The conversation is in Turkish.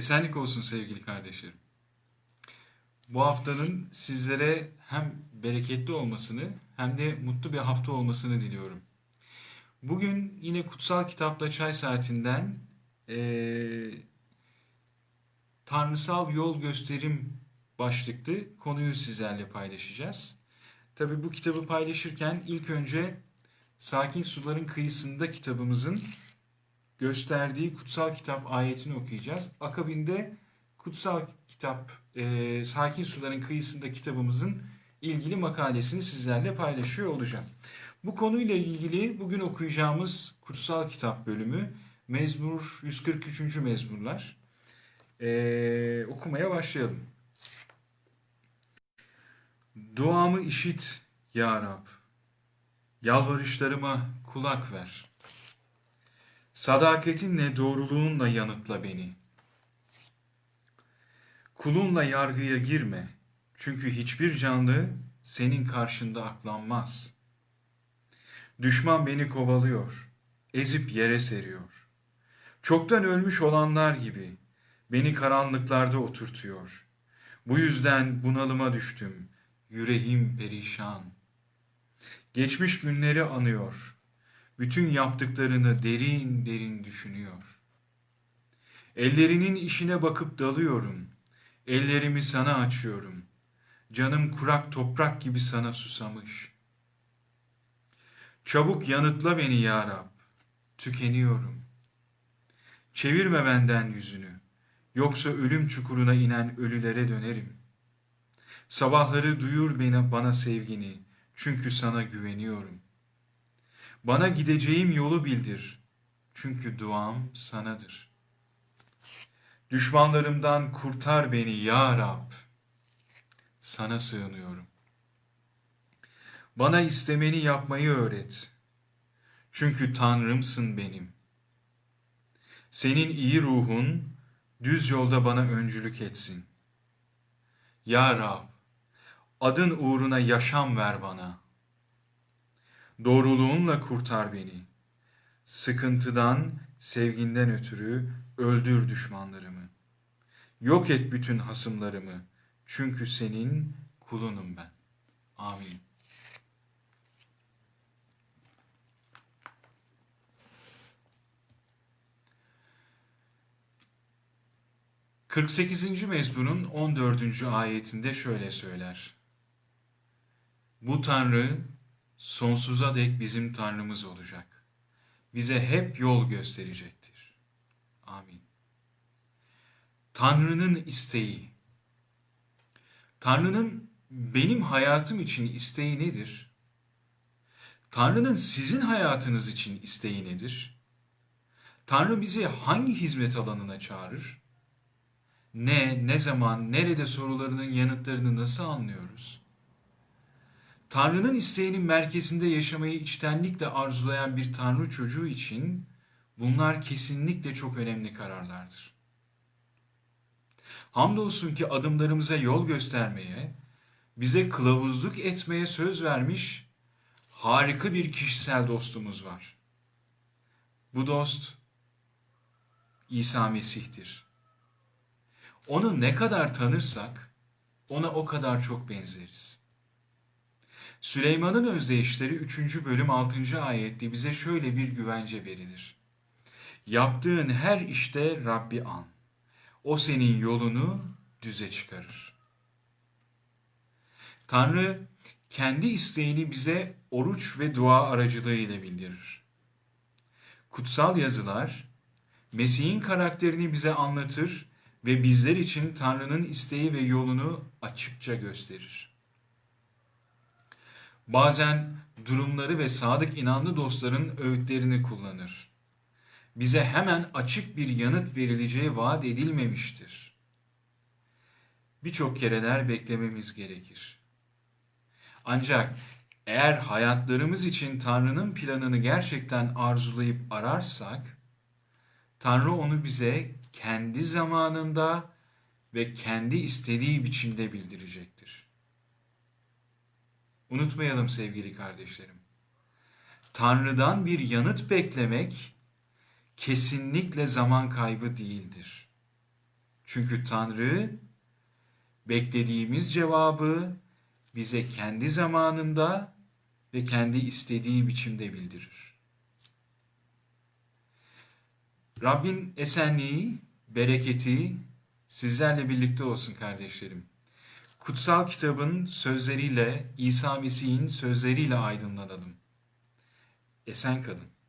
Esenlik olsun sevgili kardeşlerim. Bu haftanın sizlere hem bereketli olmasını hem de mutlu bir hafta olmasını diliyorum. Bugün yine Kutsal Kitapla Çay Saatinden eee, Tanrısal Yol Gösterim başlıklı konuyu sizlerle paylaşacağız. Tabii bu kitabı paylaşırken ilk önce Sakin Suların Kıyısında kitabımızın gösterdiği kutsal kitap ayetini okuyacağız. Akabinde kutsal kitap e, Sakin Suların Kıyısında kitabımızın ilgili makalesini sizlerle paylaşıyor olacağım. Bu konuyla ilgili bugün okuyacağımız kutsal kitap bölümü Mezmur 143. Mezmurlar. E, okumaya başlayalım. Duamı işit ya Rab. Yalvarışlarıma kulak ver. Sadakatinle doğruluğunla yanıtla beni. Kulunla yargıya girme. Çünkü hiçbir canlı senin karşında aklanmaz. Düşman beni kovalıyor, ezip yere seriyor. Çoktan ölmüş olanlar gibi beni karanlıklarda oturtuyor. Bu yüzden bunalıma düştüm, yüreğim perişan. Geçmiş günleri anıyor, bütün yaptıklarını derin derin düşünüyor. Ellerinin işine bakıp dalıyorum, ellerimi sana açıyorum. Canım kurak toprak gibi sana susamış. Çabuk yanıtla beni ya Rab, tükeniyorum. Çevirme benden yüzünü, yoksa ölüm çukuruna inen ölülere dönerim. Sabahları duyur beni bana sevgini, çünkü sana güveniyorum. Bana gideceğim yolu bildir, çünkü duam sanadır. Düşmanlarımdan kurtar beni ya Rab. Sana sığınıyorum. Bana istemeni yapmayı öğret. Çünkü Tanrımsın benim. Senin iyi ruhun düz yolda bana öncülük etsin. Ya Rab, adın uğruna yaşam ver bana. Doğruluğunla kurtar beni. Sıkıntıdan, sevginden ötürü öldür düşmanlarımı. Yok et bütün hasımlarımı. Çünkü senin kulunum ben. Amin. Kırk sekizinci mezmunun 14. ayetinde şöyle söyler. Bu Tanrı sonsuza dek bizim Tanrımız olacak. Bize hep yol gösterecektir. Amin. Tanrı'nın isteği. Tanrı'nın benim hayatım için isteği nedir? Tanrı'nın sizin hayatınız için isteği nedir? Tanrı bizi hangi hizmet alanına çağırır? Ne, ne zaman, nerede sorularının yanıtlarını nasıl anlıyoruz? Tanrı'nın isteğinin merkezinde yaşamayı içtenlikle arzulayan bir Tanrı çocuğu için bunlar kesinlikle çok önemli kararlardır. Hamdolsun ki adımlarımıza yol göstermeye, bize kılavuzluk etmeye söz vermiş harika bir kişisel dostumuz var. Bu dost İsa Mesih'tir. Onu ne kadar tanırsak ona o kadar çok benzeriz. Süleyman'ın özdeyişleri 3. bölüm 6. ayette bize şöyle bir güvence verilir. Yaptığın her işte Rabbi an. O senin yolunu düze çıkarır. Tanrı kendi isteğini bize oruç ve dua aracılığıyla bildirir. Kutsal yazılar Mesih'in karakterini bize anlatır ve bizler için Tanrı'nın isteği ve yolunu açıkça gösterir. Bazen durumları ve sadık inanlı dostların öğütlerini kullanır. Bize hemen açık bir yanıt verileceği vaat edilmemiştir. Birçok kereler beklememiz gerekir. Ancak eğer hayatlarımız için Tanrı'nın planını gerçekten arzulayıp ararsak, Tanrı onu bize kendi zamanında ve kendi istediği biçimde bildirecektir. Unutmayalım sevgili kardeşlerim. Tanrı'dan bir yanıt beklemek kesinlikle zaman kaybı değildir. Çünkü Tanrı beklediğimiz cevabı bize kendi zamanında ve kendi istediği biçimde bildirir. Rabbin esenliği, bereketi sizlerle birlikte olsun kardeşlerim. Kutsal kitabın sözleriyle, İsa Mesih'in sözleriyle aydınlanalım. Esen kalın.